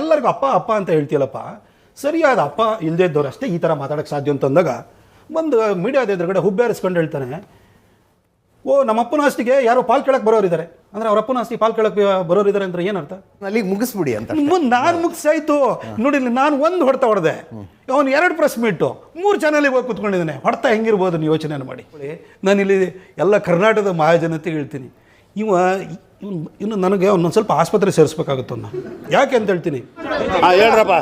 ಎಲ್ಲರಿಗೂ ಅಪ್ಪ ಅಪ್ಪ ಅಂತ ಹೇಳ್ತೀಯಲ್ಲಪ್ಪ. ಸರಿಯಾದ ಅಪ್ಪ ಇಲ್ಲದೇ ಇದ್ದವ್ರು ಅಷ್ಟೇ ಈ ಥರ ಮಾತಾಡೋಕ್ಕೆ ಸಾಧ್ಯ ಅಂತ ಅಂದಾಗ ಬಂದು ಮೀಡಿಯಾದ ಎದುರುಗಡೆ ಹುಬ್ಬೇರಿಸ್ಕೊಂಡು ಹೇಳ್ತಾನೆ. ಓ ನಮ್ಮ ಅಪ್ಪನ ಆಸ್ತಿಗೆ ಯಾರೋ ಪಾಲ್ ಕೇಳಕ್ಕೆ ಬರೋರಿದ್ದಾರೆ ಅಂದ್ರೆ ಅವ್ರ ಅಪ್ಪನ ಆಸ್ತಿ ಪಾಲ್ ಕೇಳಕ್ಕೆ ಬರೋರಿದ್ದಾರೆ ಅಂದ್ರೆ ಏನರ್ಥ? ಅಲ್ಲಿಗೆ ಮುಗಿಸ್ಬಿಡಿ ಅಂತ ಮುಂದೆ ನಾನು ಮುಗಿಸಾಯ್ತು ನೋಡಿ ನಾನು ಒಂದು ಹೊಡೆತ ಹೊಡೆದೆ. ಅವನು ಎರಡು ಪ್ರೆಸ್ ಮೀಟು ಮೂರು ಚಾನಲಿಗೆ ಹೋಗಿ ಕುತ್ಕೊಂಡಿದ್ದಾನೆ. ಹೊಡೆತ ಹೆಂಗಿರ್ಬೋದು ನೀವು ಯೋಚನೆ ಮಾಡಿ. ನಾನು ಇಲ್ಲಿ ಎಲ್ಲ ಕರ್ನಾಟಕದ ಮಹಾಜನತೆ ಹೇಳ್ತೀನಿ. ಇವ ಇವ್ನು ಇನ್ನು ನನಗೆ ಒಂದೊಂದು ಸ್ವಲ್ಪ ಆಸ್ಪತ್ರೆ ಸೇರಿಸ್ಬೇಕಾಗುತ್ತೆ ಅವನ್ನ ಯಾಕೆ ಅಂತ ಹೇಳ್ತೀನಿ? ಹೇಳ್ರಪ್ಪ.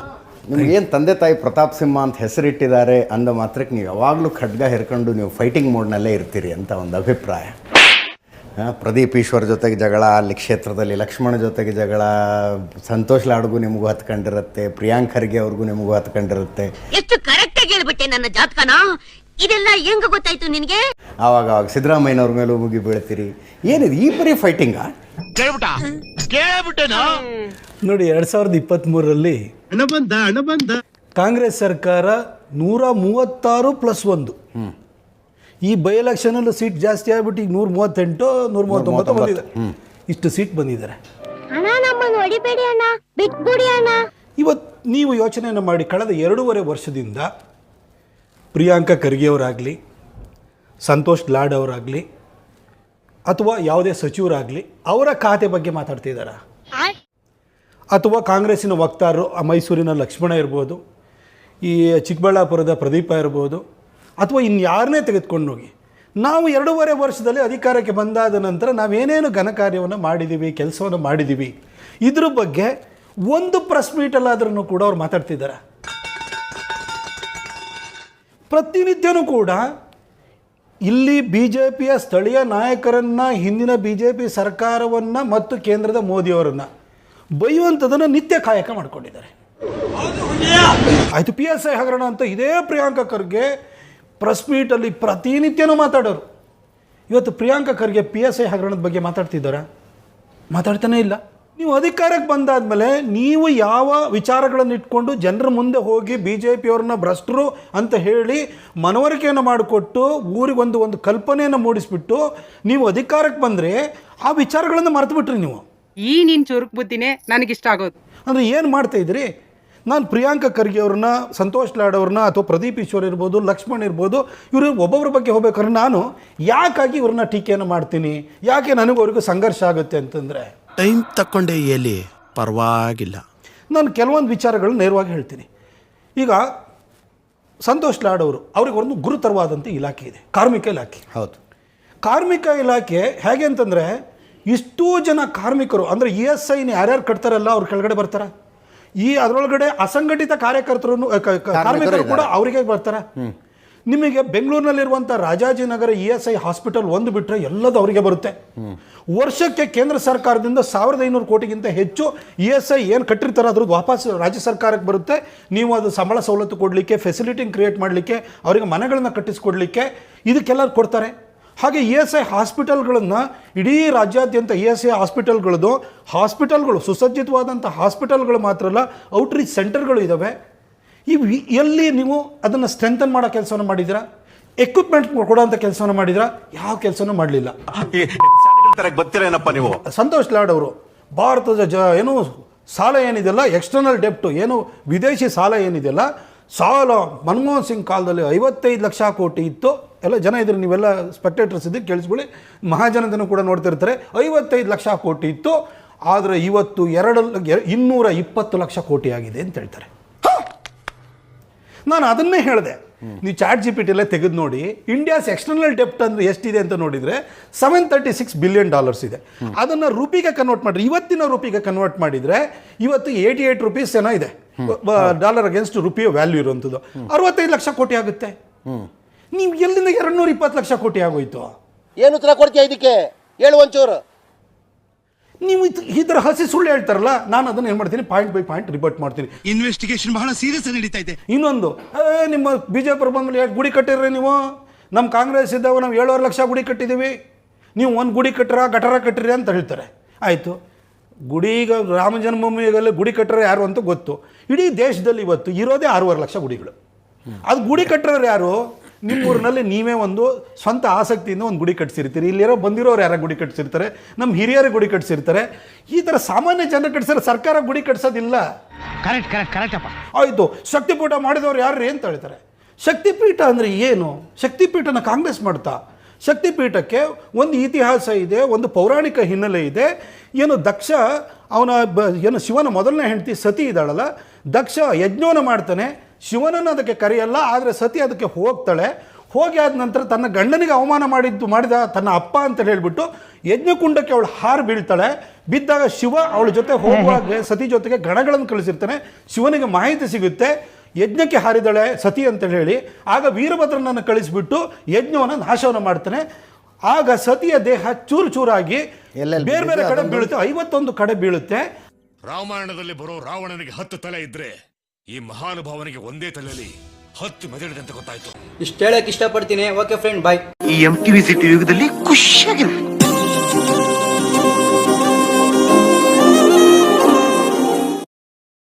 ನಿಮ್ಗೇನು ತಂದೆ ತಾಯಿ ಪ್ರತಾಪ್ ಸಿಂಹ ಅಂತ ಹೆಸರಿಟ್ಟಿದ್ದಾರೆ ಅಂದ ಮಾತ್ರಕ್ಕೆ ನೀವು ಯಾವಾಗಲೂ ಖಡ್ಗ ಹಿರ್ಕೊಂಡು ನೀವು ಫೈಟಿಂಗ್ ಮೋಡ್ನಲ್ಲೇ ಇರ್ತೀರಿ ಅಂತ ಒಂದು ಅಭಿಪ್ರಾಯ. ಆ, ಪ್ರದೀಪ್ ಈಶ್ವರ್ ಜೊತೆಗೆ ಜಗಳ ಅಲ್ಲಿ ಕ್ಷೇತ್ರದಲ್ಲಿ ಲಕ್ಷ್ಮಣ ಜೊತೆಗೆ ಜಗಳ ಸಂತೋಷ್ ಲಾಡ್ಗೂ ನಿಮಗೂ ಹತ್ಕೊಂಡಿರುತ್ತೆ ಪ್ರಿಯಾಂಕರ್ಗೆ ಅವ್ರಿಗೂ ನಿಮಗೂ ಹತ್ಕೊಂಡಿರುತ್ತೆ ಎಷ್ಟು ಕರೆಕ್ಟಾಗಿ ಹೇಳ್ಬಿಟ್ಟೆ ನನ್ನ ಜಾತಕನ? ಇದೆಲ್ಲ ಹೆಂಗ ಗೊತ್ತಾಯ್ತು ನಿನ್ಗೆ? ಅವಾಗ ಅವಾಗ ಸಿದ್ದರಾಮಯ್ಯನವ್ರ ಮೇಲೂ ಮುಗಿ ಬೀಳ್ತೀರಿ. ಏನಿದೆ ಈ ಪರಿ ಫೈಟಿಂಗ್ ನೋಡಿ ಎರಡ್ ಸಾವಿರದ ಇಪ್ಪತ್ತ್ಮೂರರಲ್ಲಿ ಕಾಂಗ್ರೆಸ್ ಸರ್ಕಾರ ನೂರ ಮೂವತ್ತಾರು ಪ್ಲಸ್ ಒಂದು. ಈ ಬೈ ಎಲೆಕ್ಷನಲ್ಲೂ ಸೀಟ್ ಜಾಸ್ತಿ ಆಗ್ಬಿಟ್ಟು ಈಗ ನೂರ ಮೂವತ್ತೆಂಟು ನೂರ ಮೂವತ್ತೊಂಬತ್ತು ಬಂದಿದೆ. ಇಷ್ಟು ಸೀಟ್ ಬಂದಿದ್ದಾರೆ. ಅಣ್ಣ ನಮ್ಮನ್ನು ಹೊಡಿಬೇಡಿ ಅಣ್ಣ. ಬಿಟ್ಬಿಡಿ ಅಣ್ಣ. ಇವತ್ತು ನೀವು ಯೋಚನೆಯನ್ನು ಮಾಡಿ ಕಳೆದ ಎರಡೂವರೆ ವರ್ಷದಿಂದ ಪ್ರಿಯಾಂಕಾ ಖರ್ಗೆ ಅವರಾಗಲಿ ಸಂತೋಷ್ ಲಾಡ್ ಅವರಾಗಲಿ ಅಥವಾ ಯಾವುದೇ ಸಚಿವರಾಗಲಿ ಅವರ ಖಾತೆ ಬಗ್ಗೆ ಮಾತಾಡ್ತಿದ್ದಾರಾ ಅಥವಾ ಕಾಂಗ್ರೆಸ್ಸಿನ ವಕ್ತಾರರು ಆ ಮೈಸೂರಿನ ಲಕ್ಷ್ಮಣ ಇರ್ಬೋದು ಈ ಚಿಕ್ಕಬಳ್ಳಾಪುರದ ಪ್ರದೀಪ ಇರ್ಬೋದು ಅಥವಾ ಇನ್ಯಾರನ್ನೇ ತೆಗೆದುಕೊಂಡು ಹೋಗಿ ನಾವು ಎರಡೂವರೆ ವರ್ಷದಲ್ಲಿ ಅಧಿಕಾರಕ್ಕೆ ಬಂದಾದ ನಂತರ ನಾವೇನೇನು ಘನಕಾರ್ಯವನ್ನು ಮಾಡಿದ್ದೀವಿ ಕೆಲಸವನ್ನು ಮಾಡಿದ್ದೀವಿ ಇದ್ರ ಬಗ್ಗೆ ಒಂದು ಪ್ರೆಸ್ ಮೀಟಲ್ಲಾದ್ರೂ ಕೂಡ ಅವ್ರು ಮಾತಾಡ್ತಿದ್ದಾರೆ ಪ್ರತಿನಿತ್ಯನೂ ಕೂಡ ಇಲ್ಲಿ ಬಿ ಜೆ ಪಿಯ ಸ್ಥಳೀಯ ನಾಯಕರನ್ನು, ಹಿಂದಿನ ಬಿ ಜೆ ಪಿ ಸರ್ಕಾರವನ್ನು ಮತ್ತು ಕೇಂದ್ರದ ಮೋದಿಯವರನ್ನು ಬೈಯುವಂಥದ್ದನ್ನು ನಿತ್ಯ ಕಾಯಕ ಮಾಡಿಕೊಂಡಿದ್ದಾರೆ. ಆಯಿತು ಪಿ ಎಸ್ ಐ ಹಗರಣ ಅಂತ ಇದೇ ಪ್ರಿಯಾಂಕ ಖರ್ಗೆ ಪ್ರೆಸ್ ಮೀಟಲ್ಲಿ ಪ್ರತಿನಿತ್ಯನೂ ಮಾತಾಡೋರು. ಇವತ್ತು Priyanka Kharge P S I ಹಗರಣದ ಬಗ್ಗೆ ಮಾತಾಡ್ತಿದ್ದಾರೆ? ಮಾತಾಡ್ತಾನೇ ಇಲ್ಲ. ನೀವು ಅಧಿಕಾರಕ್ಕೆ ಬಂದಾದಮೇಲೆ ನೀವು ಯಾವ ವಿಚಾರಗಳನ್ನು ಇಟ್ಕೊಂಡು ಜನರ ಮುಂದೆ ಹೋಗಿ ಬಿ ಜೆ ಪಿಯವ್ರನ್ನ ಭ್ರಷ್ಟರು ಅಂತ ಹೇಳಿ ಮನವರಿಕೆಯನ್ನು ಮಾಡಿಕೊಟ್ಟು ಊರಿಗೊಂದು ಒಂದು ಕಲ್ಪನೆಯನ್ನು ಮೂಡಿಸಿಬಿಟ್ಟು ನೀವು ಅಧಿಕಾರಕ್ಕೆ ಬಂದರೆ ಆ ವಿಚಾರಗಳನ್ನು ಮರೆತುಬಿಟ್ರಿ ನೀವು. ಈ ನೀನು ಚುರುಕು ಬುದ್ಧಿನೇ ನನಗಿಷ್ಟ ಆಗೋದು. ಅಂದರೆ ಏನು ಮಾಡ್ತಾ ಇದ್ರಿ ನಾನು ಪ್ರಿಯಾಂಕ ಖರ್ಗೆ ಅವ್ರನ್ನ ಸಂತೋಷ್ ಲಾಡ್ ಅವ್ರನ್ನ ಅಥವಾ ಪ್ರದೀಪ್ ಈಶ್ವರ್ ಇರ್ಬೋದು ಲಕ್ಷ್ಮಣ್ ಇರ್ಬೋದು ಇವರು ಒಬ್ಬೊಬ್ಬರ ಬಗ್ಗೆ ಹೋಗ್ಬೇಕಾದ್ರೆ ನಾನು ಯಾಕಾಗಿ ಇವ್ರನ್ನ ಟೀಕೆಯನ್ನು ಮಾಡ್ತೀನಿ? ಯಾಕೆ ನನಗೂ ಅವ್ರಿಗೂ ಸಂಘರ್ಷ ಆಗುತ್ತೆ ಅಂತಂದರೆ? ಟೈಮ್ ತಕ್ಕೊಂಡೆ ಎಲ್ಲಿ? ಪರವಾಗಿಲ್ಲ. ನಾನು ಕೆಲವೊಂದು ವಿಚಾರಗಳು ನೇರವಾಗಿ ಹೇಳ್ತೀನಿ. ಈಗ ಸಂತೋಷ್ ಲಾಡ್ ಅವರು ಅವ್ರಿಗೆ ಒಂದು ಗುರುತರವಾದಂಥ ಇಲಾಖೆ ಇದೆ ಕಾರ್ಮಿಕ ಇಲಾಖೆ. ಹೌದು. ಕಾರ್ಮಿಕ ಇಲಾಖೆ ಹೇಗೆ ಅಂತಂದರೆ ಇಷ್ಟೂ ಜನ ಕಾರ್ಮಿಕರು ಅಂದರೆ ಇ ಎಸ್ ಐನ ಯಾರ್ಯಾರು ಕಟ್ತಾರಲ್ಲ ಅವ್ರ ಕೆಳಗಡೆ ಬರ್ತಾರೆ? ಈ ಅದರೊಳಗಡೆ ಅಸಂಘಟಿತ ಕಾರ್ಯಕರ್ತರು ಕಾರ್ಮಿಕರು ಕೂಡ ಅವರಿಗೆ ಬರ್ತಾರೆ? ನಿಮಗೆ ಬೆಂಗಳೂರಿನಲ್ಲಿರುವಂಥ Rajajinagar E S I hospital ಒಂದು ಬಿಟ್ಟರೆ ಎಲ್ಲದು ಅವರಿಗೆ ಬರುತ್ತೆ. ವರ್ಷಕ್ಕೆ ಕೇಂದ್ರ ಸರ್ಕಾರದಿಂದ ಸಾವಿರದ ಐನೂರು ಕೋಟಿಗಿಂತ ಹೆಚ್ಚು ಇ ಎಸ್ ಐ ಏನು ಕಟ್ಟಿರ್ತಾರೆ ಅದ್ರದ್ದು ವಾಪಸ್ ರಾಜ್ಯ ಸರ್ಕಾರಕ್ಕೆ ಬರುತ್ತೆ. ನೀವು ಅದು ಸಂಬಳ ಸವಲತ್ತು ಕೊಡಲಿಕ್ಕೆ ಫೆಸಿಲಿಟಿ ಕ್ರಿಯೇಟ್ ಮಾಡಲಿಕ್ಕೆ, ಅವರಿಗೆ ಮನೆಗಳನ್ನು ಕಟ್ಟಿಸ್ಕೊಡ್ಲಿಕ್ಕೆ ಇದಕ್ಕೆಲ್ಲ ಕೊಡ್ತಾರೆ. ಹಾಗೆ ಇ ಎಸ್ ಐ ಹಾಸ್ಪಿಟಲ್ಗಳನ್ನು ಇಡೀ ರಾಜ್ಯಾದ್ಯಂತ ಇ ಎಸ್ ಐ ಹಾಸ್ಪಿಟಲ್ಗಳದ್ದು ಹಾಸ್ಪಿಟಲ್ಗಳು ಸುಸಜ್ಜಿತವಾದಂಥ ಹಾಸ್ಪಿಟಲ್ಗಳು ಮಾತ್ರ ಅಲ್ಲ, ಔಟ್ರೀಚ್ ಸೆಂಟರ್ಗಳು ಇದ್ದಾವೆ ಇವು ಎಲ್ಲಿ ನೀವು ಅದನ್ನು ಸ್ಟ್ರೆಂಥನ್ ಮಾಡೋ ಕೆಲಸವನ್ನು ಮಾಡಿದ್ದೀರಾ? ಎಕ್ವಿಪ್ಮೆಂಟ್ ಕೊಡೋಂಥ ಕೆಲಸವನ್ನು ಮಾಡಿದ್ರ ಯಾವ ಕೆಲಸನೂ ಮಾಡಲಿಲ್ಲ. ಬರ್ತೀರೇನಪ್ಪ ನೀವು? ಸಂತೋಷ್ ಲಾಡ್ ಅವರು ಭಾರತದ ಜ ಏನು ಸಾಲ ಏನಿದೆಲ್ಲ ಎಕ್ಸ್ಟರ್ನಲ್ ಡೆಪ್ಟು ಏನು ವಿದೇಶಿ ಸಾಲ ಏನಿದೆಯಲ್ಲ? ಸಾಲ ಮನಮೋಹನ್ ಸಿಂಗ್ ಕಾಲದಲ್ಲಿ ಐವತ್ತೈದು ಲಕ್ಷ ಕೋಟಿ ಇತ್ತು. ಎಲ್ಲ ಜನ ಇದ್ರೆ ನೀವೆಲ್ಲ ಸ್ಪೆಕ್ಟೇಟರ್ಸ್ ಇದ್ದೀರಿ ಕೇಳಿಸ್ಕೊಳ್ಳಿ. ಮಹಾಜನದನ್ನು ಕೂಡ ನೋಡ್ತಿರ್ತಾರೆ. ಐವತ್ತೈದು ಲಕ್ಷ ಕೋಟಿ ಇತ್ತು. ಆದರೆ ಇವತ್ತು ಎರಡು ಇನ್ನೂರ ಇಪ್ಪತ್ತು ಲಕ್ಷ ಕೋಟಿ ಆಗಿದೆ ಅಂತ ಹೇಳ್ತಾರೆ. ನಾನು ಅದನ್ನೇ ಹೇಳಿದೆ. ನೀವು ಚಾಟ್ ಜಿ ಪಿ ಟಿಲೇ ತೆಗೆದು ನೋಡಿ ಇಂಡಿಯಾಸ್ ಎಕ್ಸ್ಟರ್ನಲ್ ಡೆಪ್ಟ್ ಅಂದ್ರೆ ಎಷ್ಟಿದೆ ಅಂತ ನೋಡಿದರೆ seven thirty six billion dollars ಇದೆ. ಅದನ್ನು ರೂಪಿಗೆ ಕನ್ವರ್ಟ್ ಮಾಡಿರಿ ಇವತ್ತಿನ ರೂಪಿಗೆ ಕನ್ವರ್ಟ್ ಮಾಡಿದರೆ ಇವತ್ತು ಏಯ್ಟಿ ಏಯ್ಟ್ ರುಪೀಸ್ ಏನೋ ಇದೆ. ಡಾಲರ್ ಅಗೇನ್ಸ್ಟ್ ರುಪಿಯ ವ್ಯಾಲ್ಯೂ ಇರುವಂಥದ್ದು. ಅರವತ್ತೈದು ಲಕ್ಷ ಕೋಟಿ ಆಗುತ್ತೆ. ನೀವು ಎಲ್ಲಿಂದ ಎರಡು ನೂರ ಇಪ್ಪತ್ತು ಲಕ್ಷ ಕೋಟಿ ಆಗೋಯ್ತು? ಏನು ಉತ್ತರ ಕೊಡ್ತೀಯ ಇದಕ್ಕೆ? ಹೇಳು ಒಂಚೂರು. ನೀವು ಇದ್- ಈ ಥರ ಹಸಿ ಸುಳ್ಳು ಹೇಳ್ತಾರಲ್ಲ ನಾನು ಅದನ್ನ ಏನು ಮಾಡ್ತೀನಿ ಪಾಯಿಂಟ್ ಬೈ ಪಾಯಿಂಟ್ ರಿಪೋರ್ಟ್ ಮಾಡ್ತೀನಿ. ಇನ್ವೆಸ್ಟಿಗೇಷನ್ ಬಹಳ ಸೀರಿಯಸ್ ನಡೀತಾ ಇದೆ. ಇನ್ನೊಂದು ನಿಮ್ಮ ಬಿಜೆಪಿ ಬಂದ್ಮೇಲೆ ಯಾಕೆ ಗುಡಿ ಕಟ್ಟಿರ್ರಿ ನೀವು? ನಮ್ಮ ಕಾಂಗ್ರೆಸ್ ಇದ್ದಾಗ ನಾವು ಏಳುವರೆ ಲಕ್ಷ ಗುಡಿ ಕಟ್ಟಿದ್ದೀವಿ ನೀವು ಒಂದು ಗುಡಿ ಕಟ್ಟಿರ ಗಟರ ಕಟ್ಟಿರಿ ಅಂತ ಹೇಳ್ತಾರೆ. ಆಯಿತು. ಗುಡಿ ಈಗ ರಾಮ ಜನ್ಮಭೂಮಿಯಲ್ಲಿ ಗುಡಿ ಕಟ್ಟಿರೋ ಯಾರು ಅಂತ ಗೊತ್ತು. ಇಡೀ ದೇಶದಲ್ಲಿ ಇವತ್ತು ಇರೋದೇ ಆರೂವರೆ ಲಕ್ಷ ಗುಡಿಗಳು. ಅದು ಗುಡಿ ಕಟ್ಟರೋರು ಯಾರು? ನಿಮ್ಮೂರಿನಲ್ಲಿ ನೀವೇ ಒಂದು ಸ್ವಂತ ಆಸಕ್ತಿಯಿಂದ ಒಂದು ಗುಡಿ ಕಟ್ಸಿರ್ತೀರಿ. ಇಲ್ಲಿರೋ ಬಂದಿರೋರು ಯಾರ ಗುಡಿ ಕಟ್ಸಿರ್ತಾರೆ ನಮ್ಮ ಹಿರಿಯರು ಗುಡಿ ಕಟ್ಸಿರ್ತಾರೆ. ಈ ಥರ ಸಾಮಾನ್ಯ ಜನ ಕಟ್ಸಿರೋ ಸರ್ಕಾರ ಗುಡಿ ಕಟ್ಸೋದಿಲ್ಲ. ಕರೆಕ್ಟ್ ಕರೆಕ್ಟ್ ಕರೆಕ್ಟ್ ಅಪ್ಪ. ಆಯಿತು ಶಕ್ತಿಪೀಠ ಮಾಡಿದವರು ಯಾರು ಅಂತ ಹೇಳ್ತಾರೆ. ಶಕ್ತಿಪೀಠ ಅಂದರೆ ಏನು? ಶಕ್ತಿಪೀಠನ ಕಾಂಗ್ರೆಸ್ ಮಾಡ್ತಾ? ಶಕ್ತಿಪೀಠಕ್ಕೆ ಒಂದು ಇತಿಹಾಸ ಇದೆ ಒಂದು ಪೌರಾಣಿಕ ಹಿನ್ನೆಲೆ ಇದೆ. ಏನು ದಕ್ಷ ಅವನ ಬ ಏನು ಶಿವನ ಮೊದಲನೇ ಹೆಂಡತಿ ಸತಿ ಇದ್ದಾಳಲ್ಲ ದಕ್ಷ ಯಜ್ಞವನ್ನು ಮಾಡ್ತಾನೆ. ಶಿವನನ್ನು ಅದಕ್ಕೆ ಕರೆಯಲ್ಲ ಆದರೆ ಸತಿ ಅದಕ್ಕೆ ಹೋಗ್ತಾಳೆ. ಹೋಗಿ ಆದ ನಂತರ ತನ್ನ ಗಂಡನಿಗೆ ಅವಮಾನ ಮಾಡಿದ್ದು ಮಾಡಿದ ತನ್ನ ಅಪ್ಪ ಅಂತ ಹೇಳಿಬಿಟ್ಟು ಯಜ್ಞಕುಂಡಕ್ಕೆ ಅವಳು ಹಾರು ಬೀಳ್ತಾಳೆ. ಬಿದ್ದಾಗ ಶಿವ ಅವಳ ಜೊತೆ ಹೋಗುವಾಗ ಸತಿ ಜೊತೆಗೆ ಗಣಗಳನ್ನು ಕಳಿಸಿರ್ತಾನೆ. ಶಿವನಿಗೆ ಮಾಹಿತಿ ಸಿಗುತ್ತೆ. ಯಜ್ಞಕ್ಕೆ ಹಾರಿದಳೆ ಸತಿ ಅಂತ ಹೇಳಿ. ಆಗ ವೀರಭದ್ರನನ್ನು ಕಳಿಸಿಬಿಟ್ಟು ಯಜ್ಞವನ್ನು ನಾಶವನ್ನು ಮಾಡ್ತಾನೆ. ಆಗ ಸತಿಯ ದೇಹ ಚೂರು ಚೂರಾಗಿ ಬೇರೆ ಬೇರೆ ಕಡೆ? ಬೀಳುತ್ತೆ. ಐವತ್ತೊಂದು ಕಡೆ ಬೀಳುತ್ತೆ. ರಾಮಾಯಣದಲ್ಲಿ ಬರೋ ರಾವಣನಿಗೆ ಹತ್ತು ತಲೆ ಇದ್ರೆ ಈ ಮಹಾನುಭಾವನಿಗೆ ಒಂದೇ ತಲೆಯಲ್ಲಿ ಹತ್ತು ಮೆದಳಿದಂತೆ ಅಂತ ಗೊತ್ತಾಯ್ತು. ಇಷ್ಟು ಹೇಳಕ್ ಇಷ್ಟಪಡ್ತೀನಿ. ಓಕೆ ಫ್ರೆಂಡ್ ಬಾಯ್ ಈ ಎಂ ಟಿವಿ ಸಿಟಿ ಯುಗದಲ್ಲಿ ಖುಷಿಯಾಗಿರು